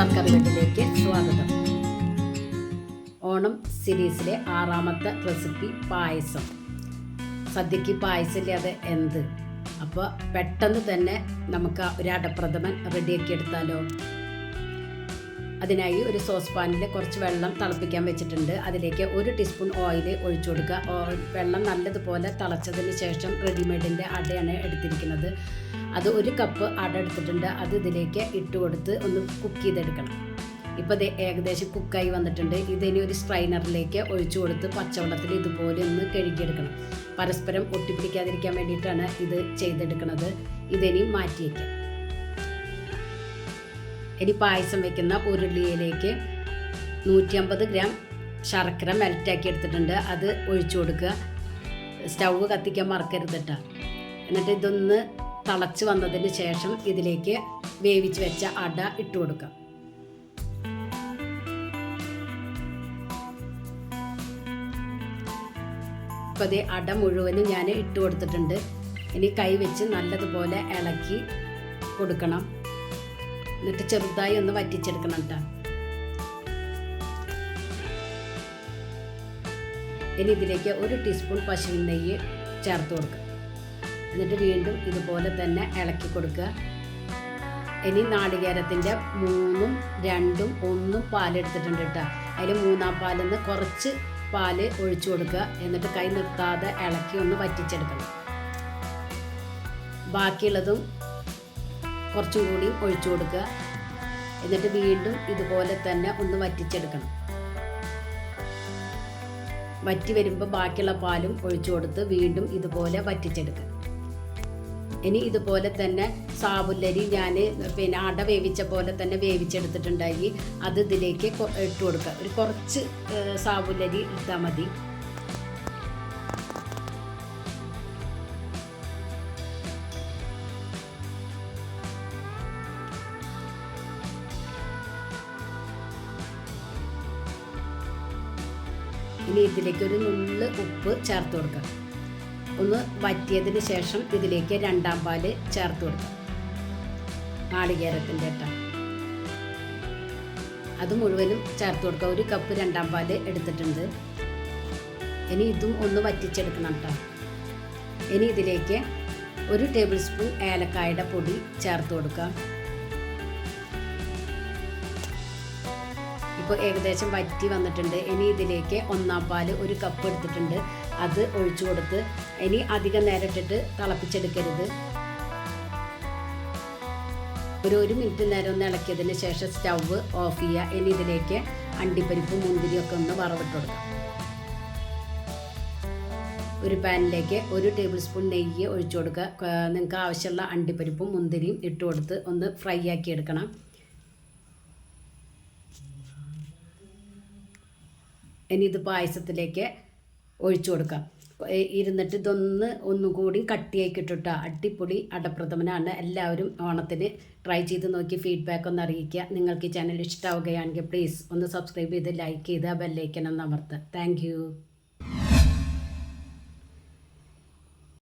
സർക്കാർ വീട്ടിലേക്ക് സ്വാഗതം. ഓണം സീരീസിലെ ആറാമത്തെ റെസിപ്പി പായസം. സദ്യക്ക് പായസം ഇല്ലാതെ എന്ത്? അപ്പോൾ പെട്ടെന്ന് തന്നെ നമുക്ക് ഒരു അടപ്രഥമൻ റെഡിയാക്കി എടുത്താലോ? അതിനായി ഒരു സോസ് പാനിൽ കുറച്ച് വെള്ളം തിളപ്പിക്കാൻ വെച്ചിട്ടുണ്ട്. അതിലേക്ക് ഒരു ടീസ്പൂൺ ഓയിൽ ഒഴിച്ചു കൊടുക്കുക. വെള്ളം നല്ലതുപോലെ തിളച്ചതിന് ശേഷം റെഡിമെയ്ഡിന്റെ അടയാണ് എടുത്തിരിക്കുന്നത്. അത് ഒരു കപ്പ് അട എടുത്തിട്ടുണ്ട്. അത് ഇതിലേക്ക് ഇട്ട് കൊടുത്ത് ഒന്ന് കുക്ക് ചെയ്തെടുക്കണം. ഇപ്പോൾ ഇത് ഏകദേശം കുക്കായി വന്നിട്ടുണ്ട്. ഇതിനി ഒരു സ്ട്രൈനറിലേക്ക് ഒഴിച്ചു കൊടുത്ത് പച്ചവെള്ളത്തിൽ ഇതുപോലെ ഒന്ന് കഴുകിയെടുക്കണം. പരസ്പരം ഒട്ടിപ്പിടിക്കാതിരിക്കാൻ വേണ്ടിയിട്ടാണ് ഇത് ചെയ്തെടുക്കുന്നത്. ഇതിനി മാറ്റി വയ്ക്കാം. ഇനി പായസം വെക്കുന്ന ഉരുളിയിലേക്ക് നൂറ്റി അമ്പത് ഗ്രാം ശർക്കര മെൽറ്റാക്കി എടുത്തിട്ടുണ്ട്. അത് ഒഴിച്ചു കൊടുക്കുക. സ്റ്റൗവ് കത്തിക്കാൻ മറക്കരുത് കേട്ടോ എന്നിട്ട് ഇതൊന്ന് തിളച്ച് വന്നതിന് ശേഷം ഇതിലേക്ക് വേവിച്ച് വെച്ച അട ഇട്ട് കൊടുക്കാം. ഇപ്പോൾ അതേ അട മുഴുവനും ഞാൻ ഇട്ട് കൊടുത്തിട്ടുണ്ട്. ഇനി കൈ വെച്ച് നല്ലതുപോലെ ഇളക്കി കൊടുക്കണം. എന്നിട്ട് ചെറുതായി ഒന്ന് വറ്റിച്ചെടുക്കണം കേട്ടോ ഇനി ഇതിലേക്ക് ഒരു ടീസ്പൂൺ പശുവിൻ നെയ്യ് ചേർത്ത് കൊടുക്കുക എന്നിട്ട് വീണ്ടും ഇതുപോലെ തന്നെ ഇളക്കി കൊടുക്കുക. ഇനി നാളികേരത്തിന്റെ മൂന്നും രണ്ടും ഒന്നും പാലെടുത്തിട്ടുണ്ട് കേട്ടോ. അതിൽ മൂന്നാം പാലിൽ നിന്ന് കുറച്ച് പാൽ ഒഴിച്ചു കൊടുക്കുക. എന്നിട്ട് കൈ നിർത്താതെ ഇളക്കി ഒന്ന് വറ്റിച്ചെടുക്കണം. ബാക്കിയുള്ളതും കുറച്ചും കൂടി ഒഴിച്ചു കൊടുക്കുക. എന്നിട്ട് വീണ്ടും ഇതുപോലെ തന്നെ ഒന്ന് വറ്റിച്ചെടുക്കണം. വറ്റി വരുമ്പോൾ ബാക്കിയുള്ള പാലും ഒഴിച്ചു കൊടുത്ത് വീണ്ടും ഇതുപോലെ വറ്റിച്ചെടുക്കുക. ഇനി ഇതുപോലെ തന്നെ സാബുല്ലരി ഞാൻ പിന്നെ അട വേവിച്ച പോലെ തന്നെ വേവിച്ചെടുത്തിട്ടുണ്ടായി. അത് ഇതിലേക്ക് ഇട്ട് കൊടുക്കുക. ഒരു കുറച്ച് സാബുല്ലരി ഇട്ടാൽ മതി. ഇനി ഇതിലേക്ക് ഒരു നുള്ള് ഉപ്പ് ചേർത്ത് കൊടുക്കുക. ഒന്ന് വറ്റിയതിന് ശേഷം ഇതിലേക്ക് രണ്ടാം പാൽ ചേർത്ത് കൊടുക്കാം. നാളികേരത്തിന്റെ ഇട്ട അത് മുഴുവനും ചേർത്ത് കൊടുക്കുക ഒരു കപ്പ് രണ്ടാം പാൽ എടുത്തിട്ടുണ്ട്. ഇനി ഇതും ഒന്ന് വറ്റിച്ചെടുക്കണം കേട്ടോ. ഇനി ഇതിലേക്ക് ഒരു ടേബിൾ സ്പൂൺ ഏലക്കായുടെ പൊടി ചേർത്ത് കൊടുക്കാം. ഇപ്പോൾ ഏകദേശം വറ്റി വന്നിട്ടുണ്ട്. ഇനി ഇതിലേക്ക് ഒന്നാം പാൽ ഒരു കപ്പ് എടുത്തിട്ടുണ്ട്. അത് ഒഴിച്ചു കൊടുത്ത് ഇനി അധികം നേരം ഇട്ടിട്ട് തിളപ്പിച്ചെടുക്കരുത്. ഒരു ഒരു മിനിറ്റ് നേരം ഒന്ന് ഇളക്കിയതിന് ശേഷം സ്റ്റൗവ് ഓഫ് ചെയ്യുക. ഇനി ഇതിലേക്ക് അണ്ടിപ്പരിപ്പ് മുന്തിരിയൊക്കെ ഒന്ന് വറവിട്ട് കൊടുക്കാം. ഒരു പാനിലേക്ക് ഒരു ടേബിൾ സ്പൂൺ നെയ്യ് ഒഴിച്ചു കൊടുക്കുക. നിങ്ങൾക്ക് ആവശ്യമുള്ള അണ്ടിപ്പരിപ്പും മുന്തിരിയും ഇട്ട് കൊടുത്ത് ഒന്ന് ഫ്രൈ ആക്കി എടുക്കണം. ഇനി ഇത് പായസത്തിലേക്ക് ഒഴിച്ചു കൊടുക്കാം. ഇരുന്നിട്ട് ഇതൊന്ന് ഒന്നും കൂടി കട്ടിയാക്കി ഇട്ടിട്ട്. അടിപൊളി അടപ്രഥമനാണ്. എല്ലാവരും ഓണത്തിന് ട്രൈ ചെയ്ത് നോക്കി ഫീഡ്ബാക്ക് ഒന്ന് അറിയിക്കുക. നിങ്ങൾക്ക് ഈ ചാനൽ ഇഷ്ടമാവുകയാണെങ്കിൽ പ്ലീസ് ഒന്ന് സബ്സ്ക്രൈബ് ചെയ്ത് ലൈക്ക് ചെയ്ത് ആ ബെല്ലൈക്കൻ ഒന്ന് അമർത്തുക. താങ്ക്